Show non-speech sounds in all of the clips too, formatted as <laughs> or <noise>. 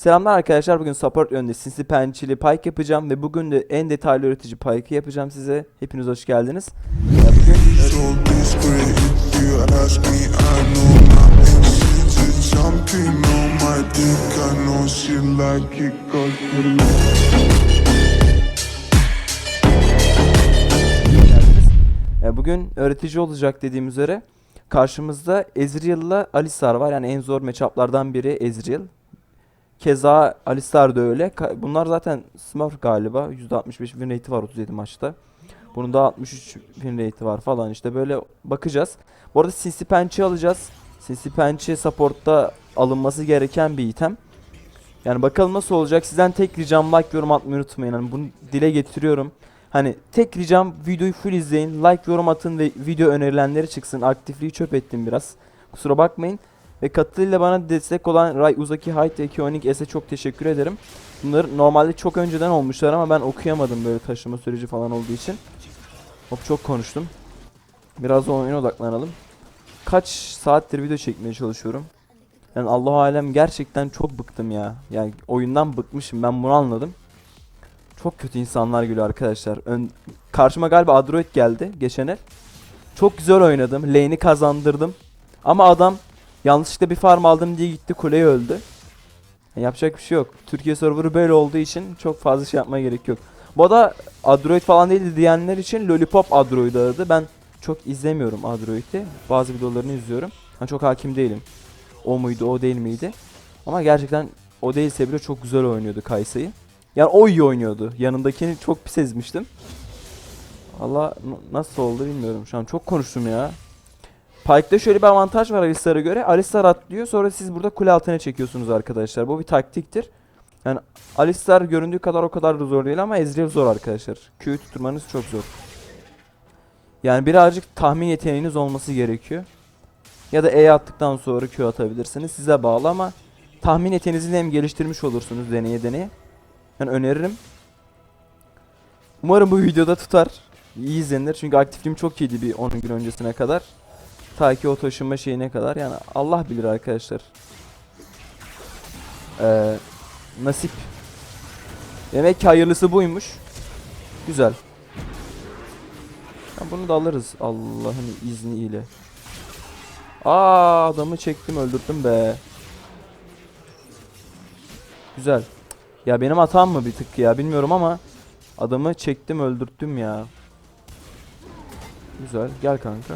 Selamlar arkadaşlar. Bugün support yönünde sinsi pençeli pike yapacağım ve bugün de en detaylı öğretici pike'ı yapacağım size. Hepiniz hoş geldiniz. Ya bugün So discreet, if you ask me, I know my She's a jumping on my dick, I know she like it cause you geldiniz. E, Bugün öğretici olacak dediğim üzere karşımızda Ezreal'la Alistar var. Yani en zor matchuplardan biri Ezreal. Keza Alistar da öyle. Bunlar zaten Smurf galiba. %65 win rate'i var 37 maçta. Bunun da 63 win rate'i var falan işte böyle bakacağız. Bu arada Sinsi Pençe alacağız. Sinsi Pençe support'ta alınması gereken bir item. Yani bakalım nasıl olacak. Sizden tek ricam like yorum atmayı unutmayın. Hani bunu dile getiriyorum. Hani tek ricam videoyu full izleyin. Like yorum atın ve video önerilenleri çıksın. Aktifliği çöp ettim biraz. Kusura bakmayın. Ve katılıyla bana destek olan Ray Uzaki Height ve Kionik S'e çok teşekkür ederim. Bunlar normalde çok önceden olmuşlar ama ben okuyamadım böyle taşıma süreci falan olduğu için. Hop çok konuştum. Biraz da oyuna odaklanalım. Kaç saattir video çekmeye çalışıyorum. Yani Allah alem gerçekten çok bıktım ya. Yani oyundan bıkmışım ben bunu anladım. Çok kötü insanlar geliyor arkadaşlar. Ön, karşıma galiba Android geldi geçen el. Çok güzel oynadım. Lane'i kazandırdım. Ama adam yanlışlıkla bir farm aldım diye gitti kuleye öldü. Yani yapacak bir şey yok. Türkiye serverı böyle olduğu için çok fazla şey yapmaya gerek yok. Bu da Android falan değildi diyenler için Lollipop Android aradı. Ben çok izlemiyorum Android'i. Bazı videolarını izliyorum. Ben çok hakim değilim. O muydu o değil miydi? Ama gerçekten o değilse bile çok güzel oynuyordu Kaysa'yı. Yani o iyi oynuyordu. Yanındakini çok pis ezmiştim. Allah nasıl oldu bilmiyorum. Şu an çok konuştum ya. Pike'da şöyle bir avantaj var Alistar'a göre. Alistar atlıyor sonra siz burada kule altına çekiyorsunuz arkadaşlar. Bu bir taktiktir. Yani Alistar göründüğü kadar o kadar da zor değil ama Ezreal zor arkadaşlar. Q'yu tutturmanız çok zor. Yani birazcık tahmin yeteneğiniz olması gerekiyor. Ya da E attıktan sonra Q atabilirsiniz. Size bağlı ama tahmin yeteneğinizi hem geliştirmiş olursunuz deneye deneye. Yani öneririm. Umarım bu videoda tutar. İyi izlenir. Çünkü aktifliğim çok iyiydi bir 10 gün öncesine kadar. Ta ki o taşınma şeyine kadar. Yani Allah bilir arkadaşlar. Ee, nasip. Demek ki hayırlısı buymuş. Güzel. Ya bunu da alırız Allah'ın izniyle. Aa adamı çektim öldürdüm be. Güzel. Ya benim hatam mı bir tık ya bilmiyorum ama adamı çektim öldürttüm ya. Güzel. Gel kanka.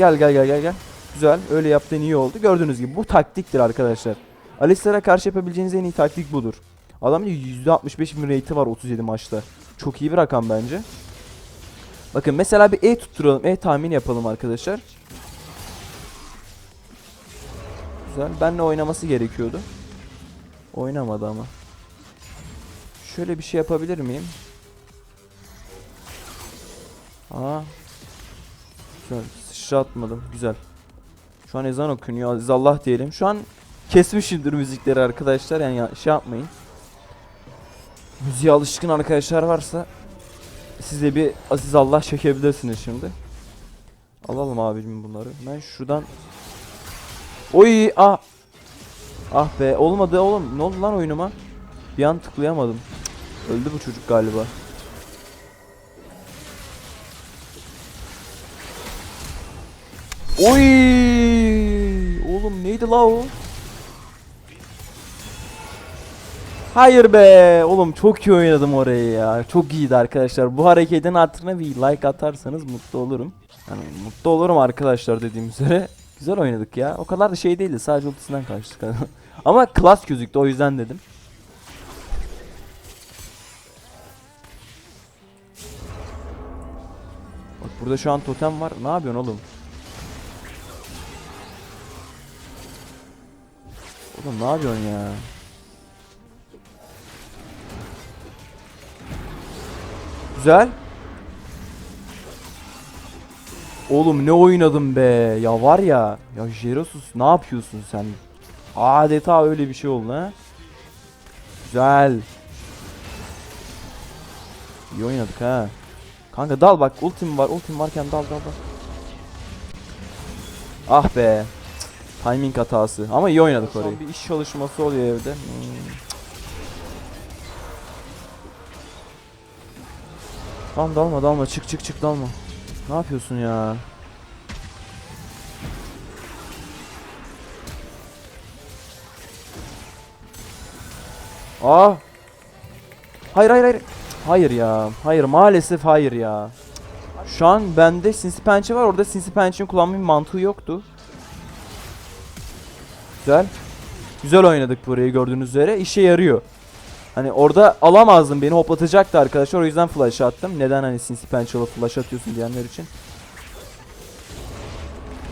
Gel gel gel gel gel. Güzel. Öyle yaptığın iyi oldu. Gördüğünüz gibi bu taktiktir arkadaşlar. Alistar'a karşı yapabileceğiniz en iyi taktik budur. Adamın %65 win rate'i var 37 maçta. Çok iyi bir rakam bence. Bakın mesela bir E tutturalım. E tahmin yapalım arkadaşlar. Güzel. Benle oynaması gerekiyordu. Oynamadı ama. Şöyle bir şey yapabilir miyim? Aa. Güzel. Sıçra atmadım. Güzel. Şu an ezan okunuyor. Aziz Allah diyelim. Şu an kesmişimdir müzikleri arkadaşlar. Yani ya- şey yapmayın. Müziğe alışkın arkadaşlar varsa siz de bir Aziz Allah çekebilirsiniz şimdi. Alalım abicim bunları. Ben şuradan Oy ah Ah be olmadı oğlum. Ne oldu lan oyunuma? Bir an tıklayamadım. Öldü bu çocuk galiba. Oy! Oğlum neydi la o? Hayır be! Oğlum çok iyi oynadım orayı ya. Çok iyiydi arkadaşlar. Bu hareketin hatırına bir like atarsanız mutlu olurum. Yani mutlu olurum arkadaşlar dediğim üzere. Güzel oynadık ya. O kadar da şey değildi. Sadece ultisinden kaçtık. <laughs> Ama klas gözüktü o yüzden dedim. Bak burada şu an totem var. Ne yapıyorsun oğlum? Oğlum ne yapıyorsun ya? Güzel. Oğlum ne oynadım be. Ya var ya. Ya Jerosus ne yapıyorsun sen? Adeta öyle bir şey oldu ha. Güzel. İyi oynadık ha. Kanka dal bak ultim var. Ultim varken dal dal dal. Ah be. Timing hatası. Ama iyi oynadık orayı. Bir iş çalışması oluyor evde. Hmm. Tamam dalma dalma çık çık çık dalma. Ne yapıyorsun ya? Aa! Hayır hayır hayır. Hayır ya. Hayır maalesef hayır ya. Şu an bende sinsi pençe var. Orada sinsi pençenin kullanma bir mantığı yoktu. Güzel. Güzel oynadık burayı gördüğünüz üzere. İşe yarıyor. Hani orada alamazdım beni hoplatacaktı arkadaşlar. O yüzden flash attım. Neden hani sinsi pençeyle flash atıyorsun diyenler için.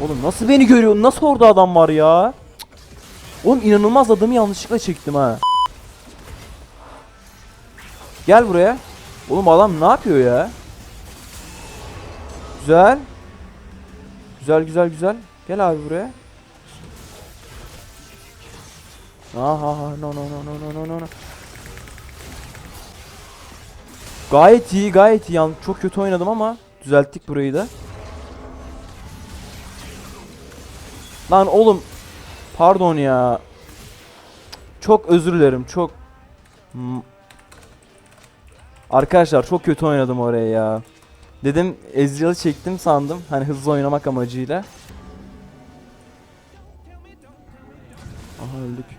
Oğlum nasıl beni görüyorsun? Nasıl orada adam var ya? Oğlum inanılmaz adamı yanlışlıkla çektim ha. Gel buraya. Oğlum adam ne yapıyor ya? Güzel. Güzel güzel güzel. Gel abi buraya. Aha no no no no no no no. Gayet iyi gayet iyi. Yani çok kötü oynadım ama düzelttik burayı da. Lan oğlum pardon ya. Çok özür dilerim. Çok Hmm. Arkadaşlar çok kötü oynadım oraya ya. Dedim Ezreal'ı çektim sandım. Hani hızlı oynamak amacıyla. Aha öldük.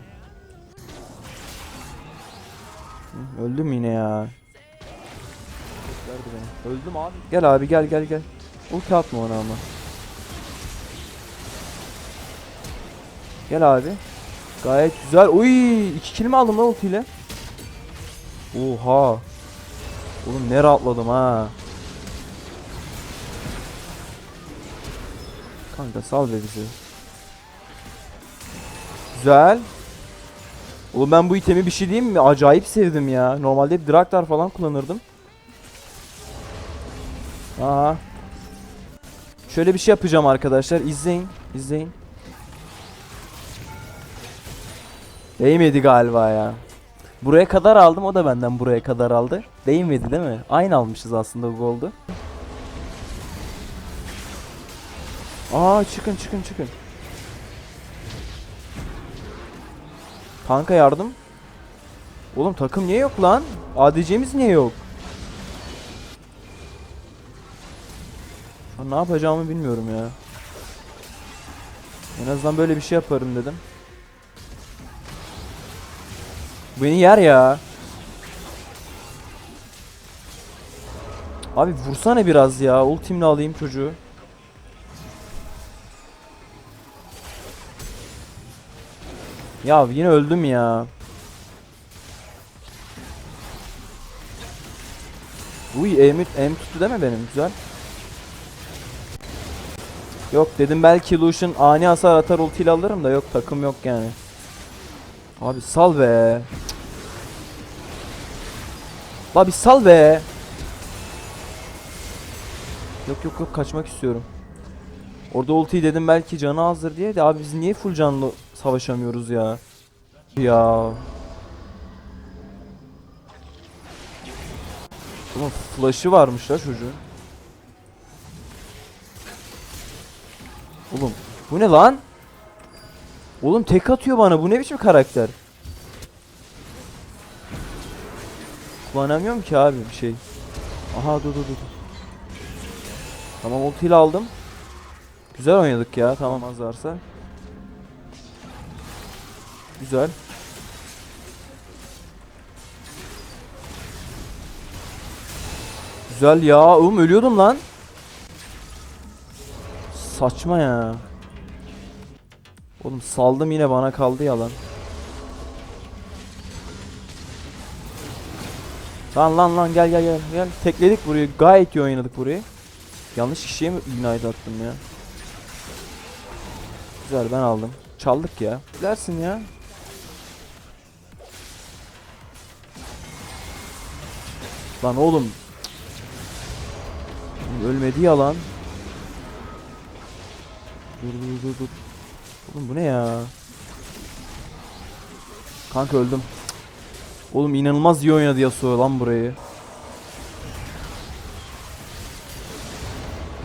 Hı, Öldüm yine ya. Beni. Öldüm abi. Gel abi gel gel gel. Ulti atma ona ama. Gel abi. Gayet güzel. Uy, iki kill mi aldım lan ultiyle? Oha. Oğlum ne rahatladım ha. Kanka sal be bizi. Güzel. Oğlum ben bu itemi bir şey diyeyim mi? Acayip sevdim ya. Normalde hep Draktar falan kullanırdım. Aha. Şöyle bir şey yapacağım arkadaşlar. İzleyin. İzleyin. Değmedi galiba ya. Buraya kadar aldım o da benden buraya kadar aldı. Değmedi değil mi? Aynı almışız aslında bu goldu. Aa çıkın çıkın çıkın. Kanka yardım. Oğlum takım niye yok lan? ADC'miz niye yok? Ne yapacağımı bilmiyorum ya. En azından böyle bir şey yaparım dedim. Beni yer ya. Abi vursana biraz ya. Ultimle alayım çocuğu. Ya yine öldüm ya. Uy aim, aim tuttu deme benim güzel. Yok dedim belki Lucian ani hasar atar ultiyle alırım da yok takım yok yani. Abi sal be. Abi sal be. Yok yok yok kaçmak istiyorum. Orada ultiyi dedim belki canı azdır diye de abi biz niye full canlı savaşamıyoruz ya? Ya. Ulan flash'ı varmış la çocuğun. Oğlum bu ne lan? Oğlum tek atıyor bana bu ne biçim karakter? Kullanamıyorum ki abi bir şey. Aha dur dur dur. Tamam ultiyle aldım. Güzel oynadık ya tamam az varsa. Güzel. Güzel ya. Oğlum ölüyordum lan. Saçma ya. Oğlum saldım yine bana kaldı yalan. Lan lan lan gel gel gel gel. Tekledik burayı. Gayet iyi oynadık burayı. Yanlış kişiye mi ignite attım ya? Güzel ben aldım. Çaldık ya. Dersin ya. Lan oğlum. Ölmedi ya lan. Dur dur dur dur. Oğlum bu ne ya? Kanka öldüm. Oğlum inanılmaz iyi oynadı Yasuo lan burayı.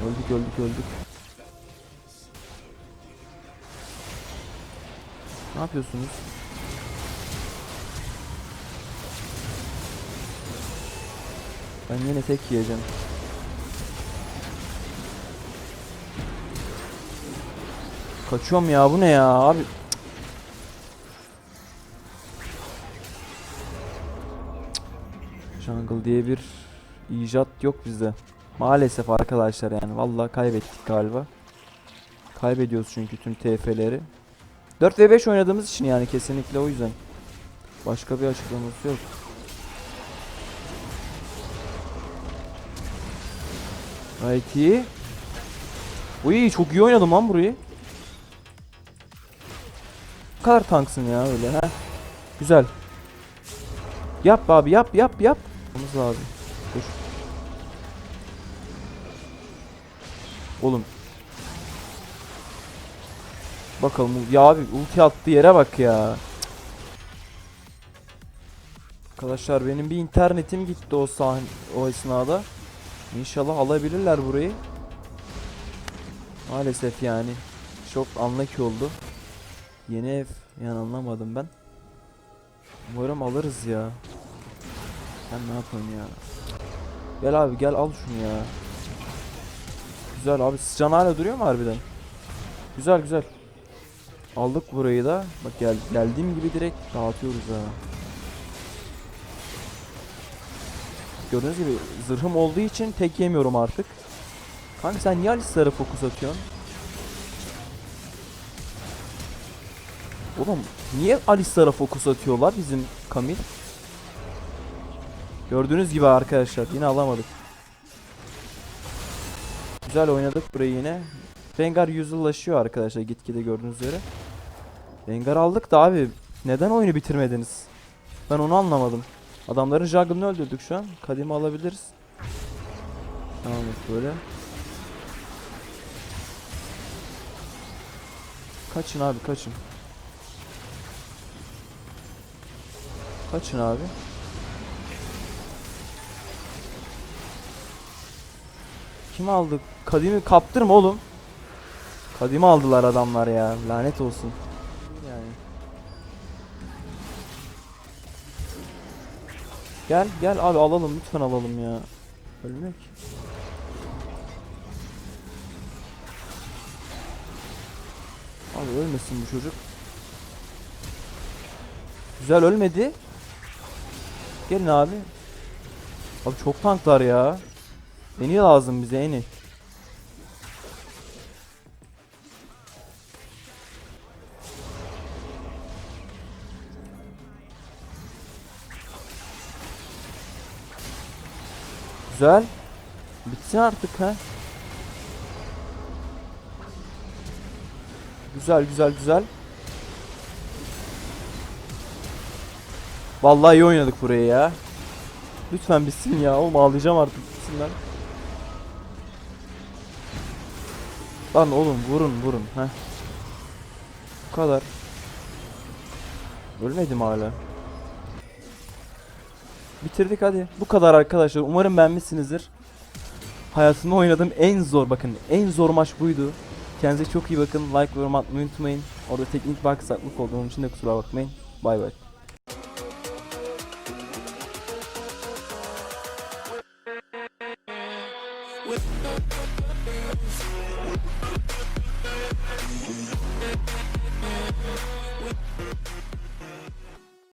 Öldük öldük öldük. Ne yapıyorsunuz? Ben yine tek yiyeceğim. Kaçıyorum ya bu ne ya abi? Jungle diye bir icat yok bizde. Maalesef arkadaşlar yani vallahi kaybettik galiba. Kaybediyoruz çünkü tüm TF'leri. 4 ve 5 oynadığımız için yani kesinlikle o yüzden. Başka bir açıklaması yok. Gayet iyi. Çok iyi oynadım lan burayı. Ne kadar tanksın ya öyle ha. Güzel. Yap abi yap yap yap. Olmamız lazım. Dur. Oğlum. Bakalım ya abi ulti attığı yere bak ya. Arkadaşlar benim bir internetim gitti o sahne o esnada. İnşallah alabilirler burayı. Maalesef yani. Çok unlucky oldu. Yeni ev. Yani anlamadım ben. Umarım alırız ya. Sen ne yapıyorsun ya? Gel abi gel al şunu ya. Güzel abi. Sıcan hala duruyor mu harbiden? Güzel güzel. Aldık burayı da. Bak gel geldiğim gibi direkt dağıtıyoruz ha. Gördüğünüz gibi zırhım olduğu için tek yemiyorum artık. Kanka sen niye Alistar'a fokus atıyorsun? Oğlum niye Alistar'a fokus atıyorlar bizim Kamil? Gördüğünüz gibi arkadaşlar yine alamadık. Güzel oynadık burayı yine. Rengar yüzyıllaşıyor arkadaşlar gitgide gördüğünüz üzere. Rengar aldık da abi neden oyunu bitirmediniz? Ben onu anlamadım. Adamların jungle'ını öldürdük şu an. Kadimi alabiliriz. Tamam böyle. Kaçın abi kaçın. Kaçın abi. Kim aldı? Kadimi kaptırma oğlum. Kadimi aldılar adamlar ya. Lanet olsun. Gel gel abi alalım lütfen alalım ya. Ölmek. Abi ölmesin bu çocuk. Güzel ölmedi. Gelin abi. Abi çok tanklar ya. Eni lazım bize eni. Güzel. Bitsin artık ha. Güzel güzel güzel. Vallahi iyi oynadık burayı ya. Lütfen bitsin ya. Oğlum ağlayacağım artık bitsin lan. Oğlum vurun vurun ha. Bu kadar. Ölmedim hala. Bitirdik hadi. Bu kadar arkadaşlar. Umarım beğenmişsinizdir. Hayatımda oynadığım en zor bakın en zor maç buydu. Kendinize çok iyi bakın. Like ve yorum atmayı unutmayın. Orada teknik bir aksaklık olduğum için de kusura bakmayın. Bay bay.